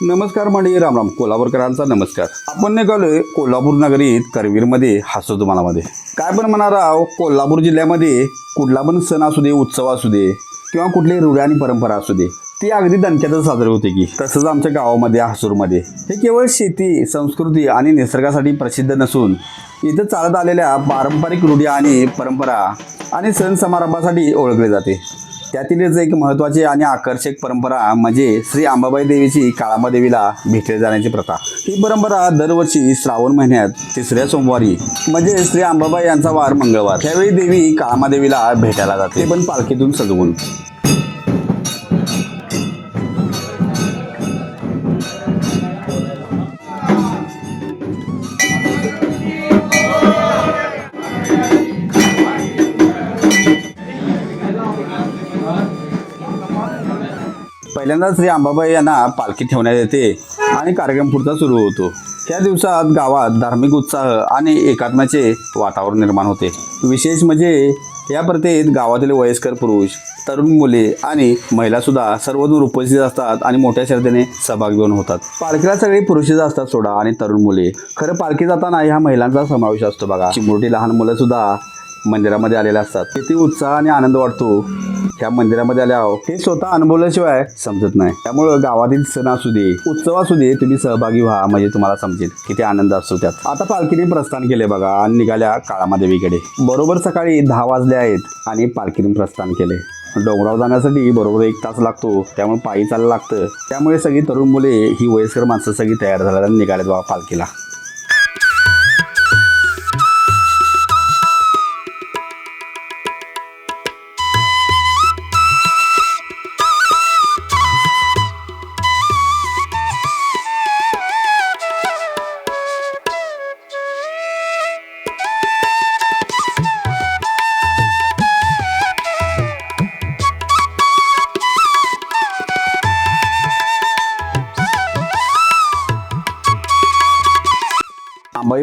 नमस्कार मंडळी रामराम. कोल्हापूरकरांचा नमस्कार. आपण निघालोय कोल्हापूर नगरीत करवीरमध्ये हासू तुम्हाला मध्ये काय पण म्हणा राव कोल्हापूर जिल्ह्यामध्ये कुठला पण सण असू दे उत्सव असू दे किंवा कुठली रूढी आणि परंपरा असू दे ती अगदी दणक्यातच साजरी होते की. तसंच आमच्या गावामध्ये हासूरमध्ये. हे केवळ शेती संस्कृती आणि निसर्गासाठी प्रसिद्ध नसून इथं चालत आलेल्या पारंपरिक रूढी आणि परंपरा आणि सण समारंभासाठी ओळखले जाते. त्यातीलच एक महत्त्वाची आणि आकर्षक परंपरा म्हणजे श्री अंबाबाई देवीची काळामादेवीला भेटले जाण्याची प्रथा. ही परंपरा दरवर्षी श्रावण महिन्यात तिसऱ्या सोमवारी म्हणजे श्री अंबाबाई यांचा वार मंगळवार. त्यावेळी देवी काळामादेवीला भेटायला जाते. पण पालखीतून सजवून. पहिल्यांदाच श्री अंबाबाई यांना पालखी ठेवण्यात येते आणि कार्यक्रम पुढचा सुरू होतो. या दिवसात गावात धार्मिक उत्साह आणि एकात्म्याचे वातावरण निर्माण होते. विशेष म्हणजे या प्रथेत गावातील वयस्कर पुरुष तरुण मुले आणि महिला सुद्धा सर्वजण उपस्थित असतात आणि मोठ्या श्रद्धेने सहभाग घेऊन होतात. पालखीला सगळे पुरुषच असतात सोडा आणि तरुण मुले. खरं पालखी जाताना ह्या महिलांचा समावेश असतो बघा. चिमुरटी लहान मुलं सुद्धा मंदिरामध्ये आलेले असतात. किती उत्साह आणि आनंद वाटतो. ह्या मंदिरामध्ये आल्यावर हे स्वतः अनुभवल्याशिवाय समजत नाही. त्यामुळं गावातील सण असू दे उत्सव असू दे तुम्ही सहभागी व्हा म्हणजे तुम्हाला समजेल किती आनंद असतो त्यात. आता पालखीने प्रस्थान केले बघा आणि निघाल्या काळामादेवीकडे. बरोबर सकाळी दहा वाजले आहेत आणि पालखीने प्रस्थान केले डोंगरावर जाण्यासाठी बरोबर एक तास लागतो त्यामुळे पायी चालायला लागतं. त्यामुळे सगळी तरुण मुले ही वयस्कर माणसं सगळी तयार झाल्या आणि निघाल्यात बाबा पालखीला.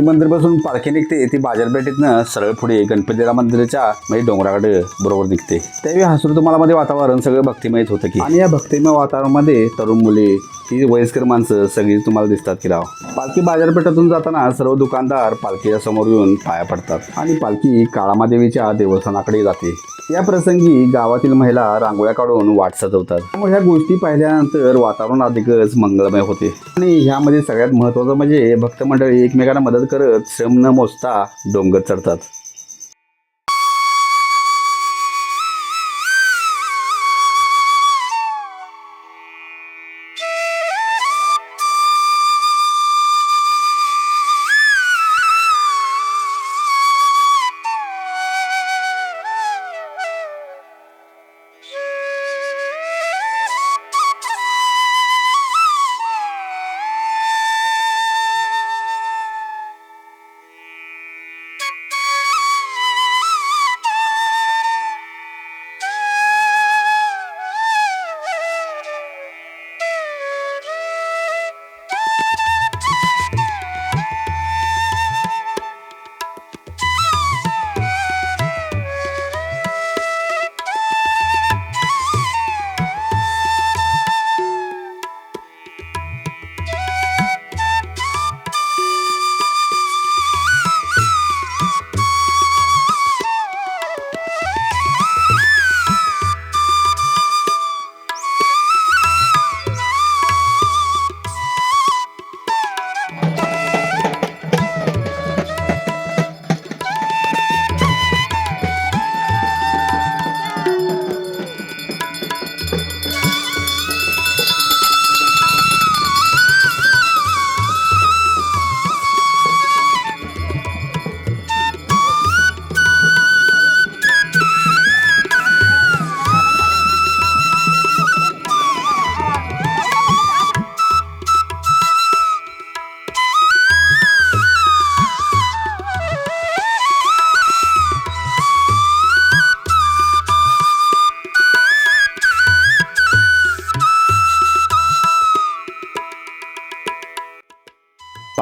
मंदिरपासून पालखी निघते. ती बाजारपेठेतनं सरळ पुढे गणपतीला मंदिराच्या म्हणजे डोंगराकडे बरोबर निघते. त्यावेळी हसूर तुम्हाला मध्ये वातावरण सगळं भक्तिमयच होतं की. आणि या भक्तिमय वातावरणामध्ये तरुण मुले ही वयस्कर माणसं सगळी तुम्हाला दिसतात की राव. पालखी बाजारपेठातून जाताना सर्व दुकानदार पालखीच्या समोर येऊन पाया पडतात. आणि पालखी काळामादेवीच्या देवस्थानाकडे जाते. या प्रसंगी गावातील महिला रांगोळ्या काढून वाट सजवतात. त्यामुळे ह्या गोष्टी पाहिल्यानंतर वातावरण अधिकच मंगळमय होते. आणि ह्यामध्ये सगळ्यात महत्त्वाचं म्हणजे भक्त मंडळी एकमेकांना मदत करत श्रम न मोजता डोंगर चढतात.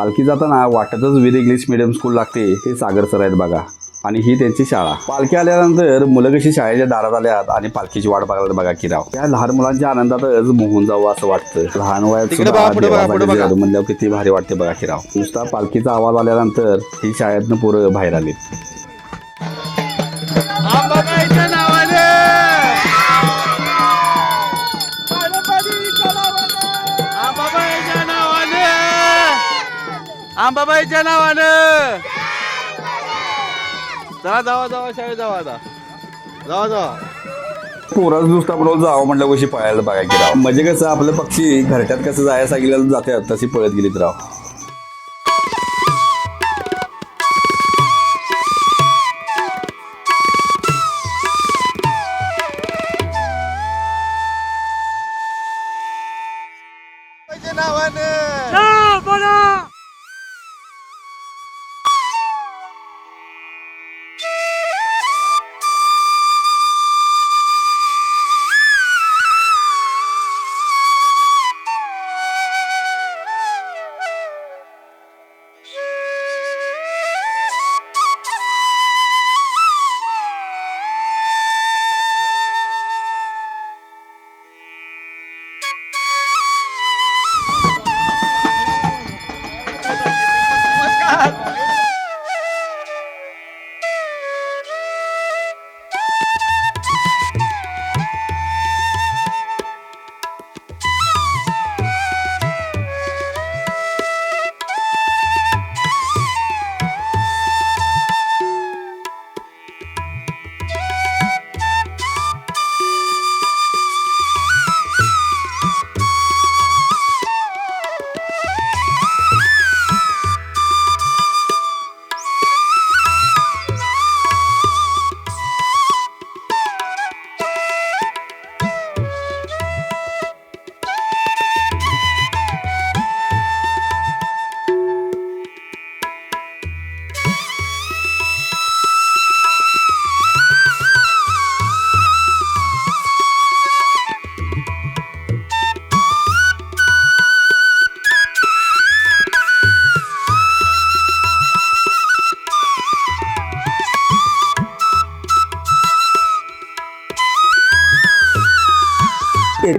पालखी जाताना वाटतच वीर इंग्लिश मिडियम स्कूल लागते. हे सागर सर आहेत बघा. आणि ही त्यांची शाळा. पालखी आल्यानंतर मुलं कशी शाळेच्या दारात आल्यात आणि पालखीची वाट बघायला बघा की राव त्या लहान मुलांच्या आनंदातच मोहून जावं असं वाटतं. लहान वयात म्हणल्यावर किती भारी वाटते बघा की राव नुसता पालखीचा आवाज आल्यानंतर ही शाळेतनं पोरं बाहेर आली आंबाबाईच्या नावाने. चला जावा जावा शाळेत जावा आता. जावा जावा पोराच नुसता बरोबर जावं म्हटलं कशी पळायला बघा की राव. म्हणजे कसं आपलं पक्षी घरट्यात कसं जायला सांगितलं जातात तशी पळत गेलीत राव.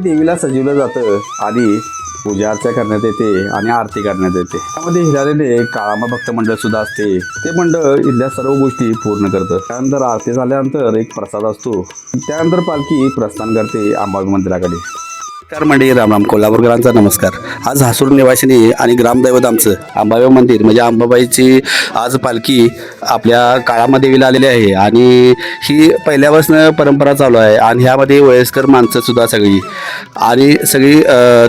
देवीला सजवलं जातं. आणि पूजा अर्चा करण्यात येते आणि आरती करण्यात येते. त्यामध्ये हिरालेले काळामा भक्त मंडळ सुद्धा असते. ते मंडळ इथल्या सर्व गोष्टी पूर्ण करतं. त्यानंतर आरती झाल्यानंतर एक प्रसाद असतो. त्यानंतर पालखी प्रस्थान करते आंबाबाई मंदिराकडे. नमस्कार मंडळी रामराम कोल्हापूरकरांचा नमस्कार. आज हासूर निवासिनी आणि ग्रामदैवत आमचं अंबाबाई मंदिर. म्हणजे अंबाबाईची आज पालखी आपल्या काळामध्ये आलेली आहे. आणि ही पहिल्यापासून परंपरा चालू आहे. आणि ह्यामध्ये वयस्कर माणसं सुद्धा सगळी. आणि सगळी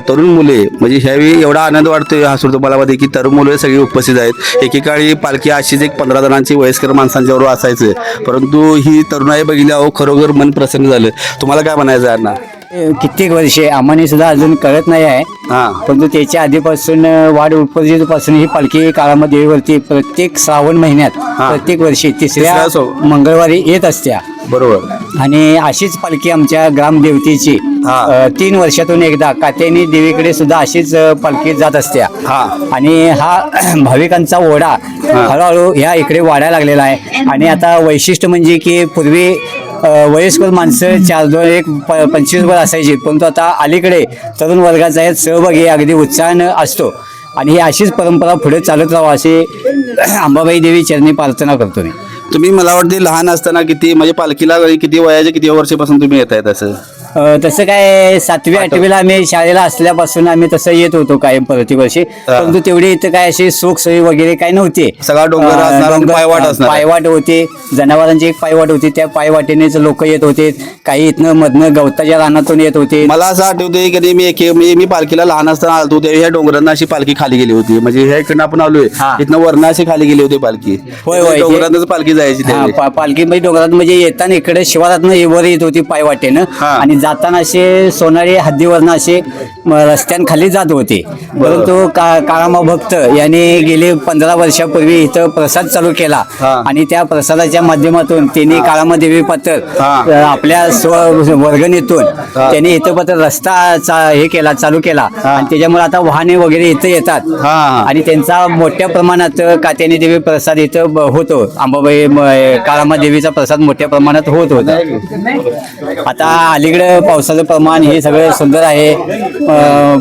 तरुण मुले म्हणजे ह्यावेळी एवढा आनंद वाटतोय हासूर तुम्हालामध्ये की तरुण मुले सगळी उपस्थित आहेत. एकेकाळी पालखी अशीच एक पंधरा जणांची वयस्कर माणसांच्यावर असायचं. परंतु ही तरुणाई बघितल्यावर खरोखर मन प्रसन्न झालं. तुम्हाला काय म्हणायचं आहे कित्येक वर्षे आम्हाला सुद्धा अजून कळत नाही आहे. हां. परंतु त्याच्या आधीपासून वाढपासून ही पालखी काळामध्ये देवीवरती प्रत्येक श्रावण महिन्यात प्रत्येक वर्षी तिसऱ्या मंगळवारी येत असत्या. बरोबर. आणि अशीच पालखी आमच्या ग्रामदेवतेची तीन वर्षातून एकदा कात्यानी देवीकडे सुद्धा अशीच पालखी जात असत्या. हा. आणि हा भाविकांचा ओढा हळूहळू ह्या इकडे वाढायला लागलेला आहे. आणि आता वैशिष्ट्य म्हणजे की पूर्वी वयस्कर माणसं चार दोन एक प पंचवीस वर असायची. परंतु आता अलीकडे तरुण वर्गाचा यात सहभागी अगदी उत्साहानं असतो. आणि ही अशीच परंपरा पुढे चालत राहावं अशी अंबाबाई देवी चरणी प्रार्थना करतो मी. तुम्ही मला वाटते लहान असताना किती म्हणजे पालखीला किती वयाच्या किती वर्षापासून तुम्ही येत आहेत असं अ, तसं काय सातवी आठवीला आम्ही शाळेला असल्यापासून आम्ही तसं येत होतो कायम प्रतिवर्षी परंतु तेवढी इथं काय अशी सुख सोयी वगैरे काय नव्हते सगळा डोंगर अ, असणार आणि डोंगर- पायवाट असणार. पायवाट होते जनावरांची एक पायवाट होती त्या पायवाटेनेच लोक येत होते काही इथनं मधनं गवताच्या रानातून येत होते मला असं आठवतंय की मी एक मी मी पालखीला लहान असताना आलतो त्या ह्या डोंगरांना अशी पालखी खाली गेली होती म्हणजे ह्या इकडनं आपण आलोय हा. इथनं वरण अशी खाली गेली होती पालखी होय, होय. डोंगरातच पालखी जायची हा, त्यावेळी. पा- पालखी म्हणजे डोंगरात म्हणजे येताना इकडे शिवारातनं वर येत होती पायवाटेनं हा. आणि जाताना असे सोनारी हद्दीवरनं असे रस्त्यांखाली जात होते. परंतु का काळामा भक्त यांनी गेले पंधरा वर्षापूर्वी इथं प्रसाद चालू केला. आणि त्या प्रसादाच्या माध्यमातून त्यांनी काळामा देवी पत्र आपल्या स्व वर्गणीतून त्यांनी इथं पत्र रस्ता हे केला चालू केला. आणि त्याच्यामुळे आता वाहने वगैरे इथं येतात. आणि त्यांचा मोठ्या प्रमाणात कात्यानी देवी प्रसाद इथं होतो. अंबाबाई काळामा देवीचा प्रसाद मोठ्या प्रमाणात होत होता. आता अलीकडे पावसाचं प्रमाण हे सगळं सुंदर आहे.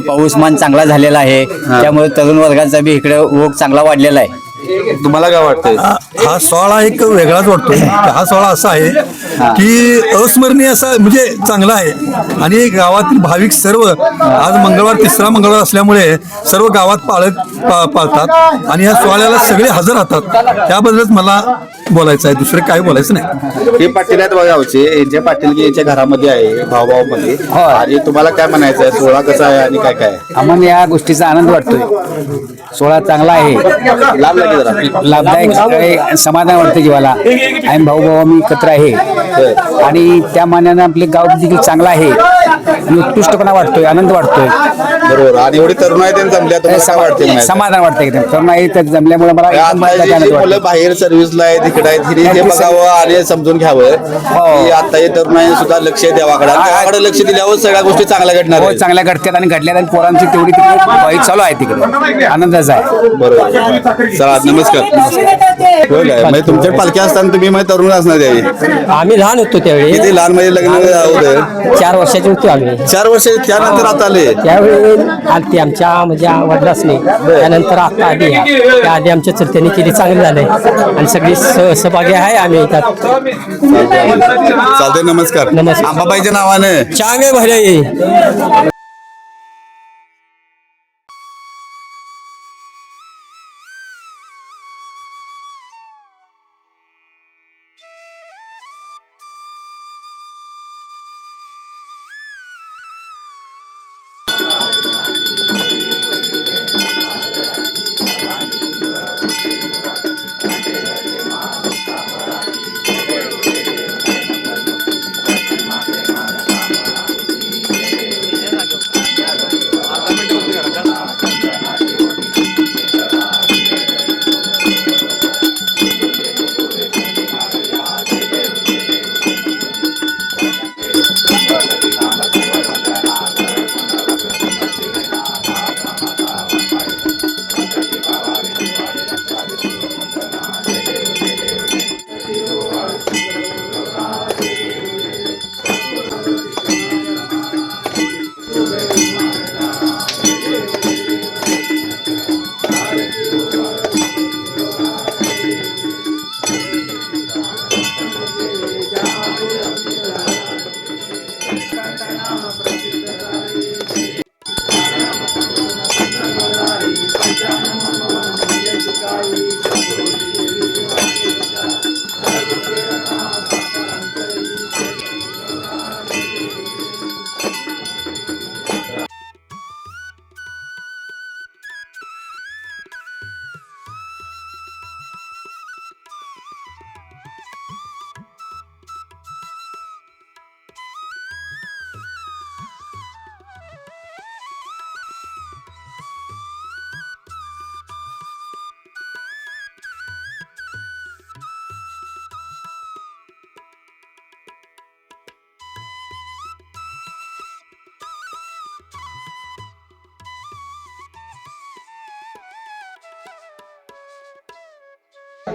पाऊसमान चांगला झालेला आहे. त्यामुळे तरुण वर्गाचा बी इकडे ओघ चांगला वाढलेला आहे. तुम्हाला काय वाटतंय? हा हा सोहळा एक वेगळाच वाटतो हा सोहळा असा आहे की अस्मरणीय असा म्हणजे चांगला आहे. आणि गावातील भाविक सर्व आज मंगळवार तिसरा मंगळवार असल्यामुळे सर्व गावात पाळत पा- पाळतात आणि या सोहळ्याला सगळे हजर राहतात. त्याबद्दलच मला बोलायचं आहे. दुसरं काही बोलायचं नाही. हे पाटील आहेत बघा गावचे यांच्या पाटील की यांच्या घरामध्ये आहे भाऊभाऊ मध्ये आणि तुम्हाला काय म्हणायचं आहे? सोहळा कसा आहे आणि काय काय आहे? आम्हाला या गोष्टीचा आनंद वाटतोय. सोहळा चांगला आहे. लांब लागे जरा? लाभदायक सगळे समाधान वाटतं जीवाला. आम्ही भाऊ भाऊ आम्ही एकत्र आहे. आणि त्या मानानं आपले गाव देखील चांगलं आहे. उत्कृष्टपणा वाटतोय आनंद वाटतोय. बरोबर. आणि एवढी तरुण आहे त्यांनी जमल्या तुम्हाला काय वाटते? समाधान वाटतं एकदम तरुण आहे तर जमल्यामुळे मला एकदम आता मनाला जी आनंद जी वाटतो मुलं बाहेर सर्व्हिसला आहेत तिकडे आहेत हिने हे बघावं आणि समजून घ्यावं. की आता हे तरुणांनी सुद्धा लक्ष द्यावाकडे लक्ष दिल्यावर सगळ्या गोष्टी चांगल्या घडणार हो आहेत. चांगल्या घडतात आणि घडल्यात आणि पोरांची तेवढी तिकडे वाईट चालू आहे तिकडे. आनंदाचा आहे. बरोबर. चला नमस्कार. होय काय? म्हणजे तुमच्या पालखी असताना तुम्ही म्हणजे तरुण असणार त्यावेळी. आम्ही लहान होतो त्यावेळी. किती? लहान म्हणजे लग्न होतं? चार वर्षाचे होतो आम्ही. चार वर्ष त्यानंतर आता आले. त्यावेळी आलती आमच्या म्हणजे वडिलासनी. त्यानंतर आता आधी त्या आधी आमच्या चलत्यांनी केली चांगलं झालंय. आणि सगळी स- सहभागी आहे आम्ही त्यात. चालतंय नमस्कार. नमस्कार. अंबाबाईच्या नावानं. चांगले भले.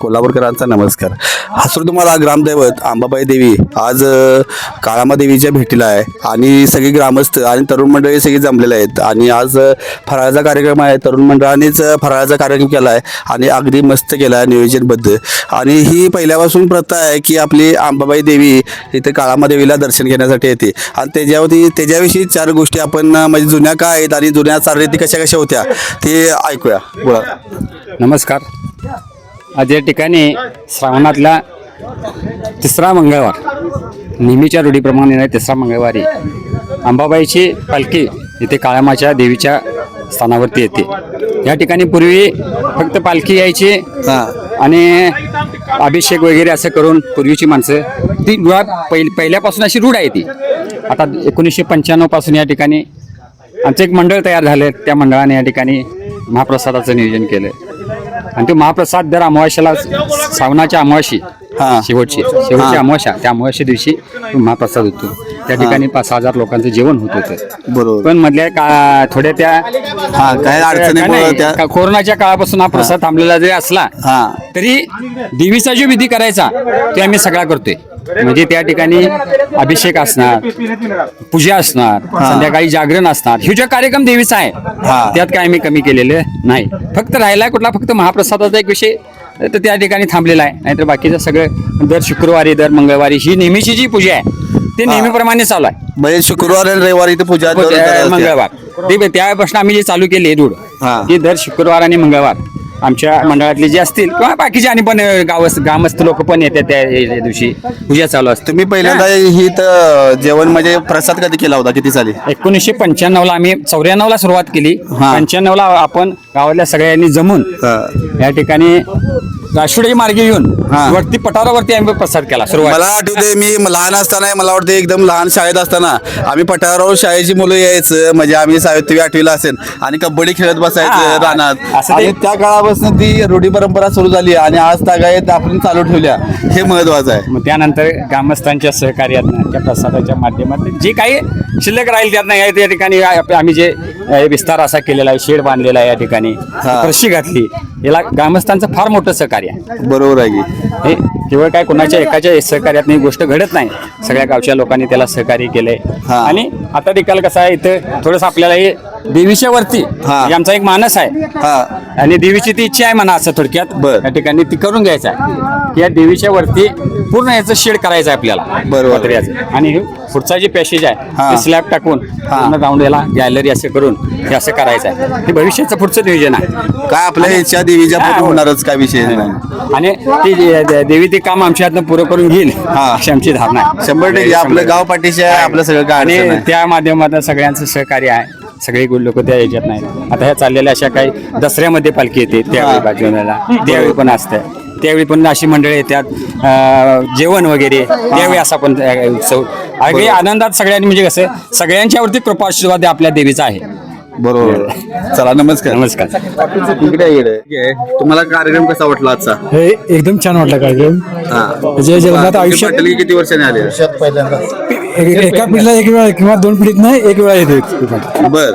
कोल्हापूरकरांचा नमस्कार. हसरू तुम्हाला ग्रामदैवत अंबाबाई देवी आज काळामा देवीच्या भेटीला आहे. आणि सगळी ग्रामस्थ आणि तरुण मंडळी सगळी जमलेले आहेत. आणि आज फराळाचा कार्यक्रम आहे. तरुण मंडळानेच फराळाचा कार्यक्रम केला आहे. आणि अगदी मस्त केला आहे नियोजनबद्ध. आणि ही पहिल्यापासून प्रथा आहे की आपली अंबाबाई देवी इथे काळामा देवीला दर्शन घेण्यासाठी येते. आणि त्याच्यावरती त्याच्याविषयी चार गोष्टी आपण म्हणजे जुन्या काय आहेत आणि जुन्या चालरीती कशा कशा होत्या ते ऐकूया. बोला. नमस्कार. आज या ठिकाणी श्रावणातला तिसरा मंगळवार. नेहमीच्या रूढीप्रमाणे नाही तिसरा मंगळवारी. अंबाबाईची पालखी इथे काळामाच्या देवीच्या स्थानावरती येते. या ठिकाणी पूर्वी फक्त पालखी यायची आणि अभिषेक वगैरे असं करून पूर्वीची माणसं ती मुळात पहिल पहिल्यापासून अशी रूढ आहे ती. आता एकोणीसशे पंच्याण्णवपासून या ठिकाणी आमचं एक मंडळ तयार झालं त्या मंडळाने या ठिकाणी महाप्रसादाचं नियोजन केलं आणि तो महाप्रसाद दर अमावास्याला श्रावणाच्या अमावाशी. हा. शेवटची शेवटची अमावास्या त्या अमावास्या दिवशी महाप्रसाद होतो. त्या ठिकाणी पाच सहा हजार लोकांचं जेवण होत होतं. बरोबर. पण मधल्या का थोड्या त्या हा काय अडचणी नाही, त्या का- कोरोनाच्या काळापासून हा प्रसाद थांबलेला जरी असला हा. तरी देवीचा जो विधी करायचा ते आम्ही सगळा करतोय. म्हणजे त्या ठिकाणी अभिषेक असणार पूजा असणार संध्याकाळी जागरण असणार. हे जो कार्यक्रम देवीचा आहे त्यात काय आम्ही कमी केलेलं नाही. फक्त राहिला कुठला फक्त महाप्रसादाचा एक विषय? तर त्या ठिकाणी थांबलेला आहे. नाहीतर बाकीचं सगळं दर शुक्रवारी दर मंगळवारी ही नेहमीची जी पूजा आहे ते नेहमीप्रमाणे चालू आहे. म्हणजे शुक्रवार आणि रविवारी इथे पूजा. मंगळवार. ते त्यापासून आम्ही जे चालू केले रूढ हा. की दर शुक्रवार आणि मंगळवार. आमच्या मंडळातले जे असतील किंवा बाकीचे आणि पण गाव ग्रामस्थ लोक पण येतात त्या या दिवशी. पूजा चालू असते. तुम्ही पहिल्यांदा ही. तर जेवण म्हणजे प्रसाद कधी केला होता? किती साली? एकोणीसशे पंच्याण्णव ला आम्ही चौऱ्याण्णव ला सुरुवात केली. हा. पंच्याण्णव ला आपण गावातल्या सगळ्यांनी जमून या ठिकाणी राष्ट्रीय मार्गे येऊन हा. वरती पठारावरती आम्ही प्रसाद केला सुरुवात. मला आठवते मी लहान असताना मला वाटतं एकदम लहान शाळेत असताना आम्ही पठारावर शाळेची मुलं यायचं म्हणजे आम्ही सावित्री आठवीला असेल आणि कबड्डी खेळत हा. बसायचं रानात. असं ते- आणि त्या काळापासून ती रूढी परंपरा सुरू झाली आणि आज तागायत आपण चालू ठेवल्या. हे महत्वाचं आहे. मग त्यानंतर ग्रामस्थांच्या सहकार्यातनं त्या प्रसादाच्या माध्यमातून जे काही शिल्लक राहील त्यातनं या त्या ठिकाणी आम्ही जे अ, विस्तार असा केलेला आहे शेड बांधलेला आहे या ठिकाणी फरशी घातली. याला ग्रामस्थांचं फार मोठं सहकार्य आहे. बरोबर आहे की? हे केवळ काय कोणाच्या एकाच्या सहकार्यात ही गोष्ट घडत नाही. सगळ्या गावच्या लोकांनी त्याला सहकार्य केलंय. हा. आणि आता देखील कसं आहे इथं थोडस आपल्याला हे देवीच्या वरती हा. हे आमचा एक मानस आहे हा आणि देवीची ती इच्छा आहे म्हणा असं थोडक्यात बर. या ठिकाणी ती करून घ्यायचं आहे की या देवीच्या वरती पूर्ण याचं शेड करायचं आहे आपल्याला बरोबर. पत्र्याचं. आणि हे पुढचा जे पॅसेज आहे. ते स्लॅब टाकून पूर्ण राऊंड याला गॅलरी असं करून हे असं करायचं आहे हे भविष्याचं पुढचं नियोजन आहे काय आपल्या इच्छा देवीच्या हा, पूर्ण हो. होणारच काय विषय नाही आणि ती जे- देवी ते काम आमच्या हातनं पुरं करून घेईल. अशी आमची धारणा आहे शंभर टक्के आपलं गाव पाठीशी आहे आपलं सगळं काय आणि अडचण नाही. त्या माध्यमातून सगळ्यांचं सहकार्य आहे सगळे लोक त्या याच्यात नाही. आता ह्या चाललेल्या अशा काही दसऱ्यामध्ये पालखी येते त्यावेळी बाजूला. त्यावेळी पण असते. त्यावेळी पण अशी मंडळी येतात. जेवण वगैरे. त्यावेळी असा पण उत्सव. अगदी आनंदात सगळ्यांनी म्हणजे कसं सगळ्यांच्यावरती कृपाशीर्वाद आपल्या देवीचा आहे. बरोबर. चला नमस्कार. नमस्कार. इकडे? इकडे तुम्हाला कार्यक्रम कसा वाटला आजचा? हे एकदम छान वाटलं कार्यक्रम. म्हणजे जगन्नाथ आयुष्यात पाटील किती वर्षाने आले? एक- एका पिढीला एक वेळा किंवा दोन पिढीत नाही एक वेळा येते बर.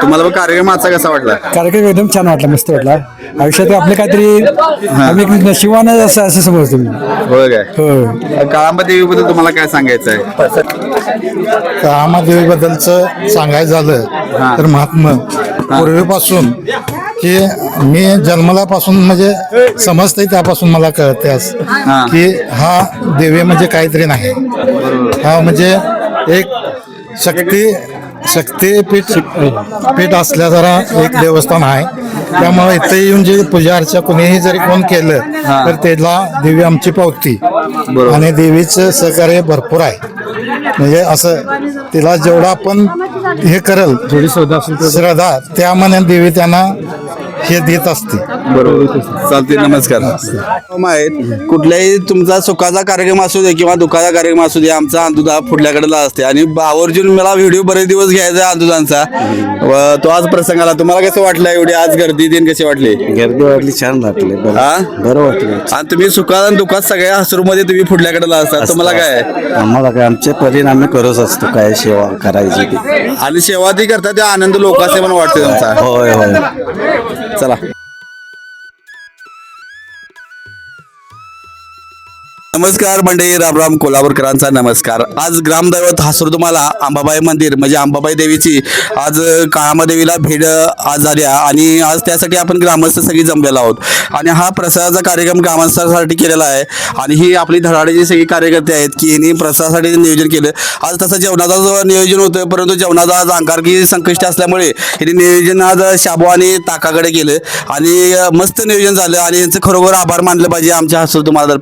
तुम्हाला मग कार्यक्रम आजचा कसा वाटला? कार्यक्रम एकदम छान वाटला मस्त वाटला. आयुष्यात आपलं काहीतरी आम्ही एक नशिबानं असं असं समजतो मी. होय काय? हो काळामध्ये तुम्हाला काय सांगायचं आहे महादेवीबद्दलचं सांगायचं झालं तर महात्मा पूर्वीपासून की मी जन्मलापासून म्हणजे समजते त्यापासून मला कळते आज की हा देवी म्हणजे काहीतरी नाही. हा म्हणजे एक शक्ती शक्तीपीठ पीठ असल्या जरा एक देवस्थान आहे. त्यामुळे इथे येऊन जे पूजा अर्चा कोणीही जरी कोण केलं तर त्याला देवी आमची पावती. आणि देवीचं सहकार्य भरपूर आहे. म्हणजे असं तिला जेवढं आपण हे करल थोडी श्रद्धा श्रद्धा त्यामाने देवी त्यांना हे देत असते. बरोबर चालते नमस्कार माहीत कुठल्याही तुमचा सुखाचा कार्यक्रम असू दे किंवा दुःखाचा कार्यक्रम असू दे आमचा अंदुदा पुढल्याकडेला असते. आणि आवर्जून मला व्हिडिओ बरेच दिवस घ्यायचा आहे अंदुदांचा. व तो आज प्रसंग आला तुम्हाला कसं वाटलं एवढी आज गर्दी दिन कशी वाटली? गर्दी वाटली छान वाटले. हा? बरं वाटलं. आणि तुम्ही सुखात आणि दुःखात सगळ्या हसरूमध्ये तुम्ही पुढल्याकडेला असता. तुम्हाला काय? आम्हाला काय आमचे परिणाम करत असतो काय सेवा करायची ती. आणि सेवा ती करता त्या आनंद लोकांचे पण वाटते तुमचा. होय होय. चला नमस्कार मंडळी. रामराम कोल्हापूरकरांचा नमस्कार. आज ग्रामदैवत हासूर तुम्हाला अंबाबाई मंदिर म्हणजे अंबाबाई देवीची आज काळामादेवीला भेट आज झाल्या आणि आज त्यासाठी आपण ग्रामस्थ सगळी जमलेलो आहोत. आणि हा प्रसादाचा कार्यक्रम ग्रामस्थांसाठी केलेला आहे. आणि ही आपली धडाडीची सगळी कार्यकर्ते आहेत की यांनी प्रसादासाठी नियोजन केलं. आज तसं जेवणाचं नियोजन होतं परंतु जेवणाचा आज अंगारकी संकष्ट असल्यामुळे यांनी नियोजन आज शाबू आणि ताकाकडे केलं. आणि मस्त नियोजन झालं. आणि यांचं खरोखर आभार मानलं पाहिजे आमच्या हसूर तुम्हाला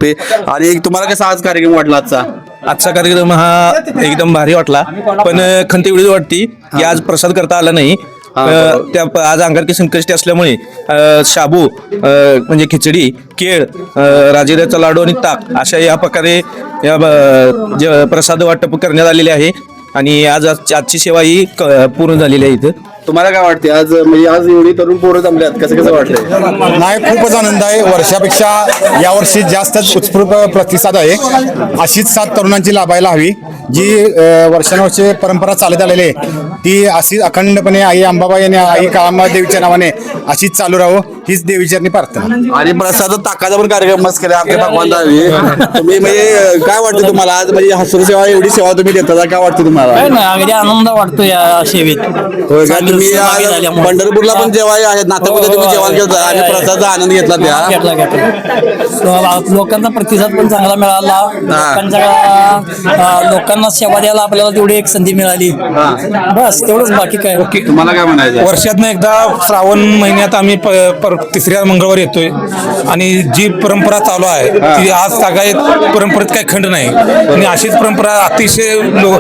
तुम्हाला कसा आज कार्यक्रम वाटला आजचा? आजचा कार्यक्रम हा एकदम भारी वाटला. पण खंत एवढीच वाटती की आज प्रसाद करता आला नाही. अ, त्या आज अंगारकी संकष्टी असल्यामुळे अ, शाबू अ, म्हणजे खिचडी केळ अ, राजेऱ्याचा लाडू आणि ताक अशा या प्रकारे या ब- जे प्रसाद वाटप करण्यात आलेले आहे. आणि आज आज- आजची सेवा ही क- पूर्ण झालेली आहे इथं. तुम्हाला काय वाटते आज म्हणजे आज एवढी तरुण पोरं जमल्यात कसं कसं वाटलंय नाही खूपच आनंद आहे. वर्षापेक्षा यावर्षी जास्तच उत्स्फूर्त प्रतिसाद आहे. अशीच सात तरुणांची लाभायला हवी. जी अ, वर्षानुवर्षे परंपरा चालत आलेली आहे ती अशी अखंडपणे आई अंबाबाई आणि आई काळांबा देवीच्या नावाने अशीच चालू राहो हीच देवीचरणी प्रार्थना. आणि प्रसाद ताकाचा पण कार्यक्रम मस्त केला आपल्या भगवान तुम्ही म्हणजे काय वाटतं तुम्हाला? आज म्हणजे हसूर सेवा एवढी सेवा तुम्ही देता काय वाटतं तुम्हाला? अगदी आनंद वाटतो या सेवेत. होय तुम्ही आज पंढरपूरला पण जेव्हा आहेत नातेपुते तुम्ही जेवण केलं आणि प्रसादचा आनंद घेतला त्या. घेतला घेतला. लोकांचा प्रतिसाद पण चांगला मिळाला. लोकांच्या अं, लोकांना सेवा द्यायला आपल्याला तेवढी एक संधी मिळाली. बस तेवढंच बाकी काय. तुम्हाला काय म्हणायचं? वर्षातनं एकदा श्रावण महिन्यात आम्ही प- पर- तिसऱ्या मंगळवार येतोय. आणि जी परंपरा चालू आहे ती आज सगळ्यात परंपरेत काही खंड नाही. आणि अशीच परंपरा अतिशय लो-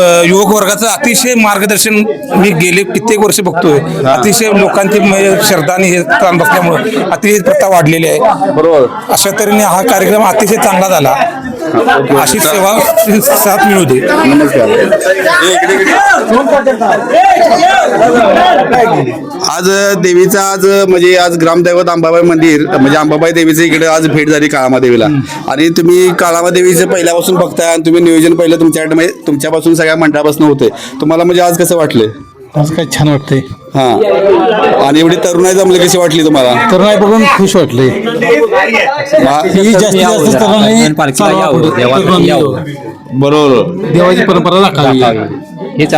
अ, युवक वर्गाचं अतिशय मार्गदर्शन मी गेले कित्येक वर्ष बघतोय. अतिशय लोकांची म्हणजे श्रद्धा आणि हे ताण बसल्यामुळे अतिशय प्रथा वाढलेली आहे. बरोबर. अशा तऱ्हेने हा कार्यक्रम अतिशय चांगला झाला. अशी सेवा साथ मिळू दे. आज देवीचा आज म्हणजे आज ग्रामदैवत अंबाबाई मंदिर म्हणजे अंबाबाई देवीचं इकडे आज भेट झाली काळामा देवीला. आणि तुम्ही काळामा देवीचं पहिल्यापासून बघताय आणि तुम्ही नियोजन पहिलं तुमच्याकडे म्हणजे तुमच्यापासून सगळ्या मंडळापासून होते तुम्हाला म्हणजे आज कसं वाटलं आज काय छान वाटतंय हा आणि एवढी तरुणाई जमली कशी वाटली तुम्हाला तरुणाई बघून खुश वाटले हा? जास्तीत जास्त तरुणाई चालवा पुढे. तरुणाई यावं. बरोबर. देवाची परंपरा राखावी हेच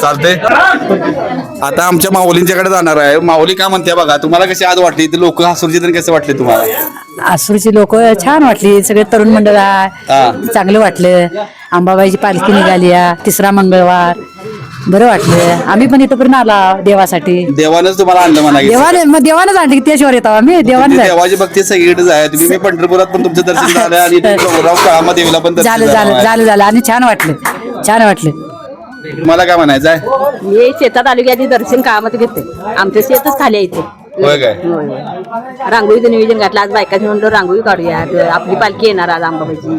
चालते आता आमच्या माऊलींच्याकडे जाणार आहे. माऊली काय म्हणते बघा तुम्हाला कशी आज वाटली? ते लोक हसूरचे तरी कसे वाटले तुम्हाला? आसूरची लोक छान वाटली. सगळे तरुण मंडळ आहे. हा. चांगलं वाटलं. अंबाबाईची पालखी निघाली आहे, तिसरा मंगळवार. बरं वाटलं. आम्ही पण इथपर्यंत आला देवासाठी. देवानंच तुम्हाला आणलं म्हणा की. देवाने मग देवानच आणली त्याशिवाय येतो आम्ही. देवाने देवाची भक्ती सगळीकडेच आहे. तुम्ही मी पंढरपुरात पण तुमचं दर्शन झालं आणि काळामा देवीला पण दर्शन झालं झालं झालं. झालं आणि छान वाटलं. छान वाटलं. तुम्हाला काय म्हणायचं आहे? मी शेतात आलो की आधी दर्शन कामात घेते. आमच्या शेतच खाली इथे. होय काय? रांगोळीचं नियोजन घातलं. आज बायकाची म्हणलं रांगोळी काढूया आपली पालखी येणार आज अंबाबाईची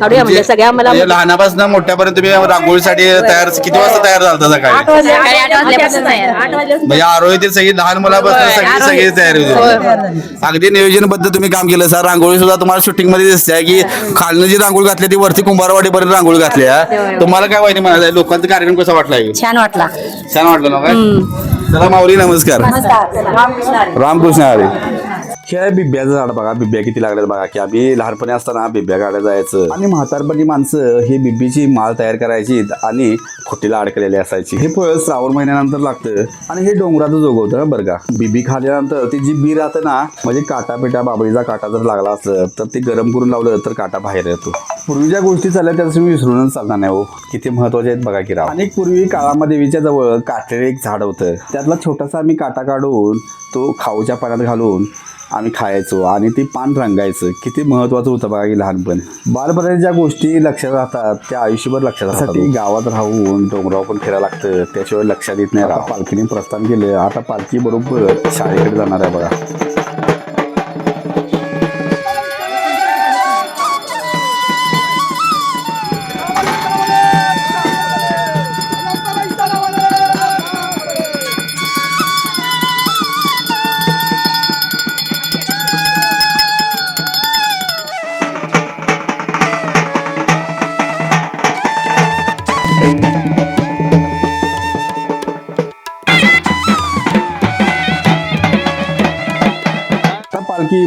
काढूया म्हणजे सगळ्या मला म्हणजे लहानापासून मोठ्यापर्यंत तुम्ही रांगोळीसाठी तयार किती वाजता तयार झालता सकाळी? सकाळी आठ वाजल्यापासून आठ वाजल्यापासून म्हणजे आरोग्य सगळी लहान मुलापासून सगळी सगळी तयारी होती. अगदी नियोजनबद्ध तुम्ही काम केलं सर. रांगोळी सुद्धा तुम्हाला शूटिंगमध्ये दिसते आहे की खालनं जी रांगोळी घातली ती वरती कुंभारवाडी पर्यंत रांगोळी घातली आहे. तुम्हाला काय वाईट म्हणायचं? लोकांचा कार्यक्रम कसा वाटला? छान वाटला. छान वाटलं ना काय? चला माऊली नमस्कार. रामकृष्ण हरी. हे बिब्याचं झाड बघा बिब्या किती लागल्यात बघा की आम्ही लहानपणी असताना बिब्या काढायला जायचं. आणि म्हातारपणी माणसं हे बिब्बीची माळ तयार करायची आणि खुटीला अडकलेली असायची. हे फळ श्रावण महिन्यानंतर लागतं आणि हे डोंगराचं जोगवतं ना बरं का. बिबी खाल्ल्यानंतर ती जी बी राहतं ना म्हणजे काटा पेटा बाबळीचा काटा जर लागला असलं तर ते गरम करून लावलं तर काटा बाहेर येतो. पूर्वी ज्या गोष्टी चालल्या त्या तुम्ही विसरूनच चालणार नाही हो. किती महत्त्वाचे आहेत बघा की राव. अनेक पूर्वी काळामा देवीच्या जवळ काटेरे एक झाड होतं. त्यातला छोटासा आम्ही काटा काढून तो खाऊच्या पाण्यात घालून आम्ही खायचो आणि ते पान रंगायचं. किती महत्वाचं होतं बघा की लहानपण. बालपणात ज्या गोष्टी लक्षात राहतात त्या आयुष्यभर लक्षात राहतात गावात राहून डोंगरावर पण फिरायला लागतं. त्याशिवाय लक्षात येत नाही पालखीने प्रस्थान केलं आता पालखी बरोबर शाळेकडे जाणार आहे बघा.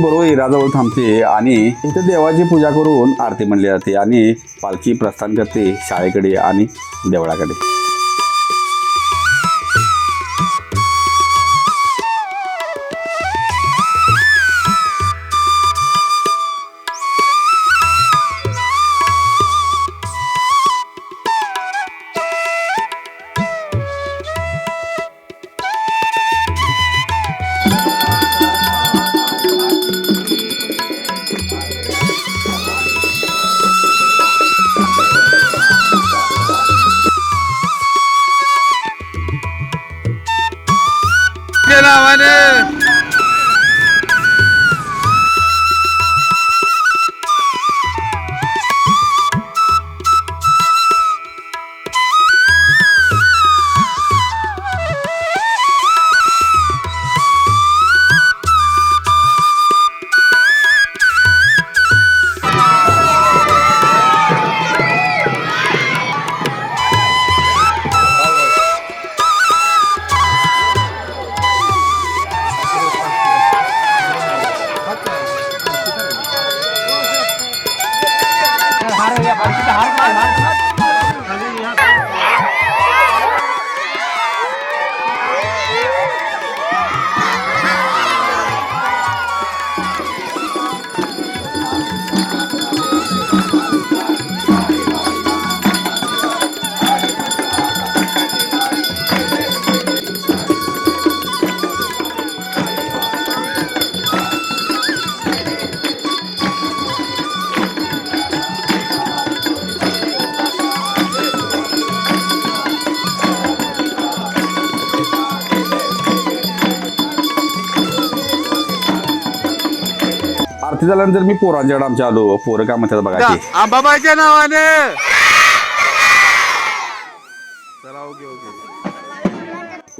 बरोबर इराजवळ थांबते आणि इथे देवाची पूजा करून आरती म्हणली जाते आणि पालखी प्रस्थान करते शाळेकडे आणि देवळाकडे. Gel avane. झाल्यानंतर मी पोरांच्याकडे आमच्या आलो. पोरं काय म्हणतात बघा आंबाबाईच्या नावानं.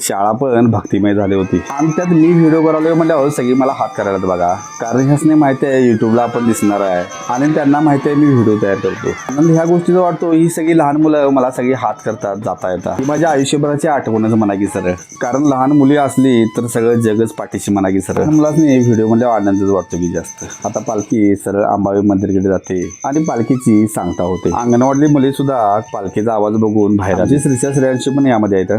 शाळा पण भक्तिमय झाली होती. आणि त्यात मी व्हिडिओ करायला म्हणल्यावर सगळी मला हात करायला बघा. कारण ह्यासने माहिती आहे युट्यूबला आपण दिसणार आहे. आणि त्यांना माहिती आहे मी व्हिडिओ तयार करतो. आनंद ह्या गोष्टीचा वाटतो ही सगळी लहान मुलं मला सगळी हात करतात जाता येतात ही माझ्या आयुष्यभराची आठवणच म्हणा की सर कारण लहान मुली असली तर सगळं जगच पाठीशी म्हणा की सर मुलाच नाही व्हिडिओ म्हटल्यावर आनंदच वाटतो की जास्त. आता पालखी सरळ अंबाबाई मंदिरकडे जाते आणि पालखीची सांगता होते. अंगणवाडी मुली सुद्धा पालखीचा आवाज बघून बाहेर आली. श्रीच्या श्रेयांशी पण यामध्ये आहेत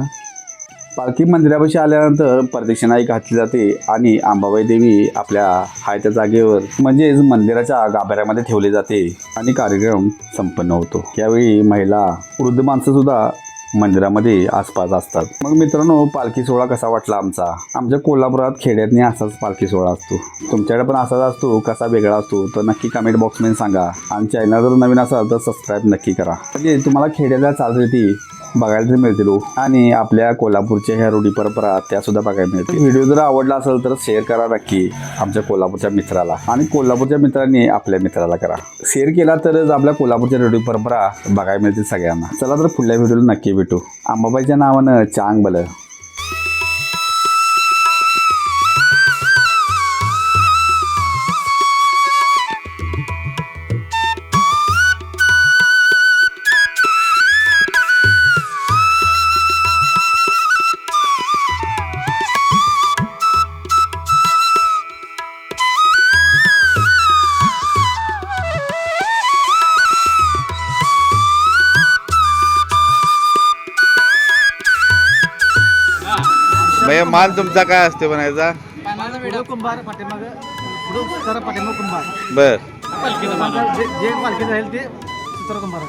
पालखी मंदिरापाशी आल्यानंतर प्रदक्षिणाही घातली जाते आणि आंबाबाई देवी आपल्या हायत्या जागेवर म्हणजेच मंदिराच्या गाभाऱ्यामध्ये ठेवले जाते आणि कार्यक्रम संपन्न होतो. यावेळी महिला वृद्ध माणसं सुद्धा मंदिरामध्ये आसपास असतात. मग मित्रांनो पालखी सोहळा कसा वाटला आमचा? आमच्या कोल्हापुरात खेड्यातनी असाच पालखी सोहळा असतो. तुमच्याकडे पण असाच असतो कसा वेगळा असतो तर नक्की कमेंट बॉक्समध्ये सांगा. आणि चॅनल जर नवीन असाल तर सबस्क्राईब नक्की करा. म्हणजे तुम्हाला खेड्याला चालरीती बघायला तरी मिळतील हो. आणि आपल्या कोल्हापूरच्या ह्या रूढी परंपरा त्या सुद्धा बघायला मिळतील. व्हिडिओ जर आवडला असेल तर शेअर करा नक्की आमच्या कोल्हापूरच्या मित्राला. आणि कोल्हापूरच्या मित्रांनी आपल्या मित्राला करा. शेअर केला तरच आपल्या कोल्हापूरच्या रूढी परंपरा बघायला मिळतील सगळ्यांना. चला तर पुढल्या व्हिडिओला नक्की भेटू. अंबाबाईच्या नावानं चांग बलं मान तुमचा काय असते बनायचा कुंभार पाठीमाग. पुढे पाठीमाग कुंभार. बर. जे पालखी राहील ते कुंभार